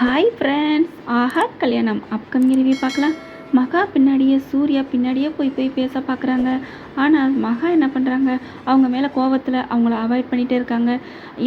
Hi friends ஆஹா கல்யாணம் upcoming review பார்க்கலாம். மகா பின்னாடியே சூர்யா பின்னாடியே போய் போய் பேச பார்க்குறாங்க ஆனால் மகா என்ன பண்ணுறாங்க அவங்க மேலே கோவத்தில் அவங்கள அவாய்ட் பண்ணிகிட்டே இருக்காங்க.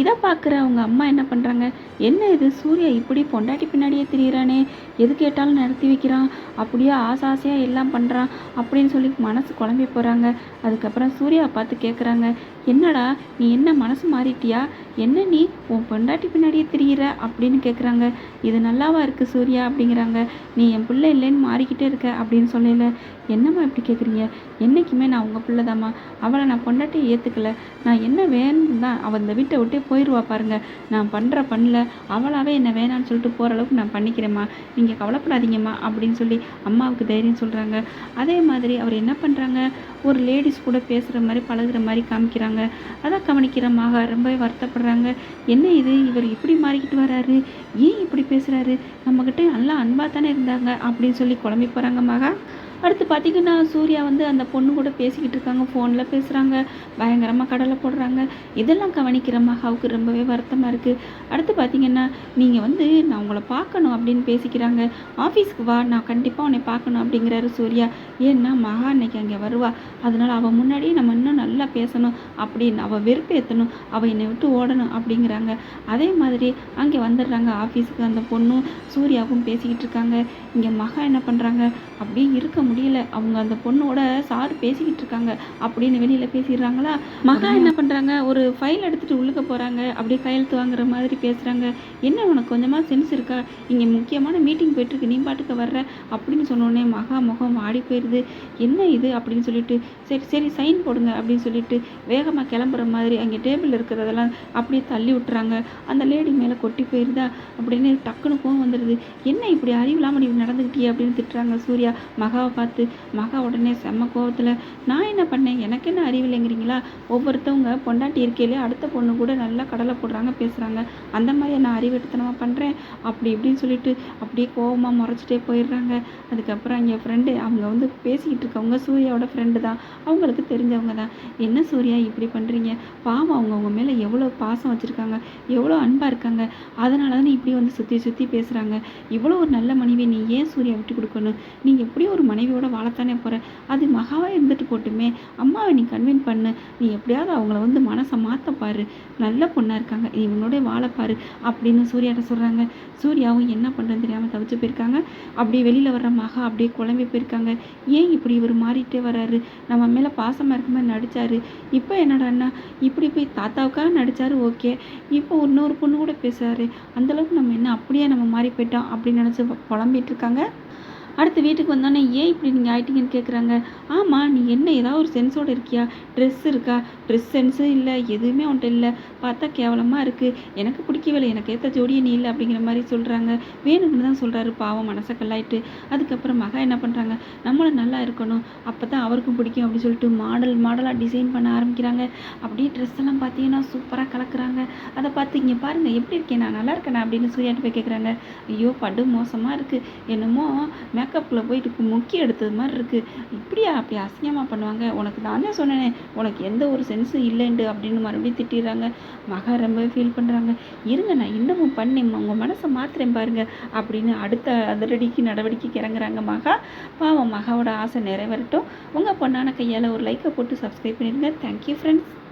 இதை பார்க்குற அவங்க அம்மா என்ன பண்ணுறாங்க என்ன இது? சூர்யா இப்படி பொண்டாட்டி பின்னாடியே திரியிறானே. எது கேட்டாலும் நடத்தி வைக்கிறான். அப்படியே ஆசை ஆசையாக எல்லாம் பண்ணுறான் அப்படின்னு சொல்லி மனசு குழம்பி போகிறாங்க அதுக்கப்புறம் சூர்யா பார்த்து கேட்குறாங்க என்னடா நீ என்ன மனசு மாறிட்டியா? என்ன நீ உன் பொண்டாட்டி பின்னாடியே திரியிற அப்படின்னு கேட்குறாங்க இது நல்லாவா இருக்குது சூர்யா அப்படிங்கிறாங்க. நீ என் பிள்ளை இல்லைன்னு மாறிக்கிட்டே இருக்க அப்படின்னு சொல்லல. என்னம்மா இப்படி கேட்குறீங்க என்றைக்குமே நான் உங்கள் பிள்ளை தாம்மா அவளை நான் பொண்டாட்டி ஏற்றுக்கல நான் என்ன வேணும் தான் அவள் இந்த வீட்டை விட்டே போயிடுவா பாருங்கள் நான் பண்ணுற பண்ணல அவளாகவே என்ன வேணான்னு சொல்லிட்டு போகிற அளவுக்கு நான் பண்ணிக்கிறேம்மா. நீங்கள் கவலைப்படாதீங்கம்மா அப்படின்னு சொல்லி அம்மாவுக்கு தைரியம் சொல்கிறாங்க அதே மாதிரி அவர் என்ன பண்ணுறாங்க ஒரு லேடிஸ் கூட பேசுகிற மாதிரி பழகுற மாதிரி காமிக்கிறாங்க. அதை கவனிக்கிற மகா ரொம்பவே வருத்தப்படுறாங்க. என்ன இது? இவர் இப்படி மாறிக்கிட்டு வராரு. ஏன் இப்படி பேசுகிறாரு நம்மக்கிட்ட நல்லா அன்பாக தானே இருந்தாங்க அப்படின்னு சொல்லி குழம்பி போகிறாங்க மகா. அடுத்து பார்த்திங்கன்னா சூர்யா வந்து அந்த பொண்ணு கூட பேசிக்கிட்டு இருக்காங்க ஃபோனில் பேசுகிறாங்க பயங்கரமாக கடலை போடுறாங்க. இதெல்லாம் கவனிக்கிற மகாவுக்கு ரொம்பவே வருத்தமாக இருக்குது அடுத்து பார்த்திங்கன்னா நீங்கள் வந்து நான் உங்களை பார்க்கணும் அப்படின்னு பேசிக்கிறாங்க. ஆஃபீஸ்க்கு வா நான் கண்டிப்பாக உன்னை பார்க்கணும் அப்படிங்கிறாரு சூர்யா. ஏன்னா மகா அன்னைக்கு அங்கே வருவா. அதனால் அவள் முன்னாடியே நம்ம இன்னும் நல்லா பேசணும் அப்படின்னு அவள் வெறுப்பேற்றணும் அவள் என்னை விட்டு ஓடணும் அப்படிங்கிறாங்க. அதே மாதிரி அங்கே வந்துடுறாங்க ஆஃபீஸுக்கு அந்த பொண்ணும் சூர்யாவும் பேசிக்கிட்டு இருக்காங்க. இங்கே மகா என்ன பண்ணுறாங்க அப்படியே இருக்க முடியல. அவங்க அந்த பொண்ணோட சார் பேசிக்கிட்டு இருக்காங்க. அப்படின்னு வெளியில் பேசிடுறாங்களா? மகா என்ன பண்ணுறாங்க ஒரு ஃபைல் எடுத்துகிட்டு உள்ளுக்க போகிறாங்க அப்படியே கையெழுத்து வாங்குற மாதிரி பேசுகிறாங்க என்ன உனக்கு கொஞ்சமாக சென்ஸ் இருக்கா? இங்கே முக்கியமான மீட்டிங் போயிட்டுருக்கு. நீ பாட்டுக்கு வர்ற. அப்படின்னு சொன்னோடனே மகா முகம் ஆடி போயிடுது என்ன இது? அப்படின்னு சொல்லிட்டு சரி சரி சைன் போடுங்க அப்படின்னு சொல்லிட்டு வேகமாக கிளம்புற மாதிரி அங்கே டேபிள் இருக்கிறதெல்லாம் அப்படியே தள்ளி விட்டுறாங்க. அந்த லேடி மேலே கொட்டி போயிருதா? அப்படின்னு டக்குன்னு கோவம் வந்துடுது என்ன இப்படி அறிவில்லாமல் நீ நடந்துக்கிட்டியே அப்படின்னு திட்டுறாங்க சூர்யா. மகாவை பார்த்து மகா உடனே செம்ம கோவத்தில் நான் என்ன பண்ணேன்? எனக்கு என்ன அறிவில்லைங்கிறீங்களா ஒவ்வொருத்தவங்க பொண்டாட்டி இருக்கையிலே அடுத்த பொண்ணு கூட நல்லா கடலை போடுறாங்க பேசுகிறாங்க அந்த மாதிரி நான் அறிவெடுத்தனமாக பண்ணுறேன் அப்படி இப்படின்னு சொல்லிட்டு அப்படியே கோவமாக முறைச்சிட்டே போயிடுறாங்க. அதுக்கப்புறம் என் ஃப்ரெண்டு அவங்க வந்து பேசிக்கிட்டு இருக்கவங்க சூர்யாவோட ஃப்ரெண்டு தான். அவங்களுக்கு தெரிஞ்சவங்க தான். என்ன சூர்யா இப்படி பண்ணுறீங்க பாவம் அவங்க அவங்க மேலே எவ்வளோ பாசம் வச்சுருக்காங்க. எவ்வளோ அன்பாக இருக்காங்க. அதனால தான் இப்படி வந்து சுற்றி சுற்றி பேசுகிறாங்க இவ்வளோ ஒரு நல்ல மனைவி நீ ஏன் சூர்யா விட்டு கொடுக்கணும்? நீ எப்படி ஒரு மனைவியோட வாழத்தானே போகிற அது மகாவாக இருந்துட்டு போட்டுமே. அம்மாவை நீ கன்வின் பண்ணு. நீ எப்படியாவது அவங்கள வந்து மனசை மாற்ற பாரு. நல்ல பொண்ணாக இருக்காங்க. நீ வாழப்பாரு அப்படின்னு சூர்யாட்ட சொல்கிறாங்க சூர்யாவும் என்ன பண்ணுறதுன்னு தெரியாமல் தவிச்சு போயிருக்காங்க. அப்படியே வெளியில் வர்ற மகா அப்படியே குழம்பி போயிருக்காங்க. ஏன் இப்படி இவர் மாறிட்டே வராரு நம்ம மேலே பாசமாக இருக்க மாதிரி நடித்தார் இப்போ என்னடான்னா இப்படி போய் தாத்தாவுக்காக நடித்தார் ஓகே. இப்போ இன்னொரு பொண்ணு கூட பேசுகிறாரு அந்தளவுக்கு நம்ம என்ன அப்படியே நம்ம மாறி போயிட்டோம் அப்படின்னு நினச்சி குழம்பிட்டு இருக்காங்க. அடுத்து வீட்டுக்கு வந்தோடனே ஏன் இப்படி நீங்கள் ஆயிட்டீங்கன்னு கேட்குறாங்க ஆமாம் நீ என்ன ஏதாவது ஒரு சென்ஸோடு இருக்கியா? ட்ரெஸ் இருக்கா? ட்ரெஸ் சென்ஸும் இல்லை எதுவுமே உன்ட்ட இல்லை. பார்த்தா கேவலமாக இருக்குது எனக்கு பிடிக்கவே இல்லை. எனக்கு ஏற்ற ஜோடியே நீ இல்லை அப்படிங்கிற மாதிரி சொல்கிறாங்க வேணும்னு தான் சொல்கிறாரு பாவம். மனசை கல்லாயிட்டு. அதுக்கப்புறம் மகா என்ன பண்ணுறாங்க நம்மளும் நல்லா இருக்கணும். அப்போ தான் அவருக்கும் பிடிக்கும் அப்படின்னு சொல்லிட்டு மாடல் மாடலாக டிசைன் பண்ண ஆரம்பிக்கிறாங்க. அப்படியே ட்ரெஸ் எல்லாம் பார்த்தீங்கன்னா சூப்பராக கலக்குறாங்க. அதை பார்த்து இங்கே பாருங்கள் எப்படி இருக்கேன்? நான் நல்லா இருக்கேனா? அப்படின்னு சூர்யாட்டு போய் கேட்குறாங்க ஐயோ படு மோசமாக இருக்குது என்னமோ மேக்கப்பில் போயிட்டு முக்கிய எடுத்தது மாதிரி இருக்குது இப்படியா அப்படி அசிங்கமாக பண்ணுவாங்க? உனக்கு தானே சொன்னேனே உனக்கு எந்த ஒரு சென்ஸும் இல்லைண்டு அப்படின்னு மறுபடியும் திட்டிடுறாங்க. மகா ரொம்பவே ஃபீல் பண்ணுறாங்க இருங்க நான் இன்னமும் பண்ணேன் உங்கள் மனசை மாத்திரேன் பாருங்கள் அப்படின்னு அடுத்த அதிரடிக்கு நடவடிக்கைக்கு இறங்குறாங்க மகா. பாவம் மகாவோட ஆசை நிறைவேறட்டும். உங்கள் பொண்ணான கையால் ஒரு லைக்கை போட்டு சப்ஸ்கிரைப் பண்ணிடுங்க. Thank you friends